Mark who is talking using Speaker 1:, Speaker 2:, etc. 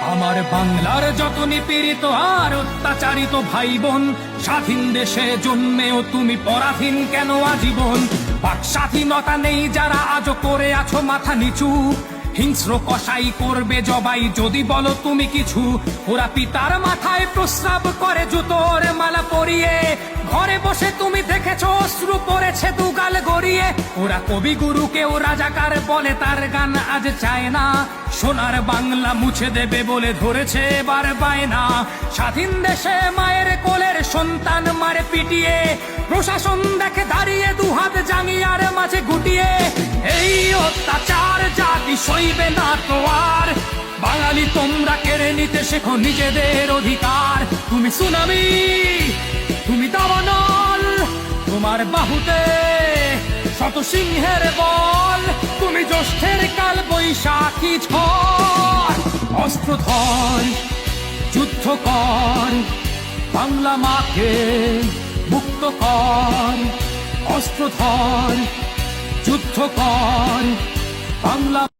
Speaker 1: আমার বাংলার যত নিপীড়িত আর অত্যাচারিত ভাই বোন স্বাধীন দেশে জন্মেও তুমি পরাধীন কেন আজীবন? বাক স্বাধীনতা নেই যারা আজও করে আছো মাথা নিচু। হিংস্র কষাই করবে জবাই যদি বলো তুমি কিছু। ওরা পিতার মাথায় প্রস্রাব করে জুতোর মালা পরিয়ে, ঘরে বসে তুমি দেখেছ অশ্রু পড়েছে দুগাল গড়িয়ে। ওরা কবিগুরুকে ও রাজাকার বলে, তার গান আজ চায় না। সোনার বাংলা মুছে দেবে বলে ধরেছে এবার বায়না। স্বাধীন দেশে মায়ের কোলের সন্তান মারে পিটিয়ে। প্রশাসন দেখে দাঁড়িয়ে দুহাত জাঙ্গিয়ার মাঝে গুটিয়ে। এই অত্যাচার জাতি সইবে না তো আর? বাঙালি তোমরা কেড়ে নিতে শেখো নিজেদের অধিকার। তুমি সুনামি তোমার বাহুতে শত সিংহের বল, তুমি জ্যৈষ্ঠের কাল বৈশাখী ঝড়। অস্ত্র যুদ্ধ কর, বাংলা মাকে মুক্ত কর। অস্ত্র ধর, যুদ্ধ কর, বাংলা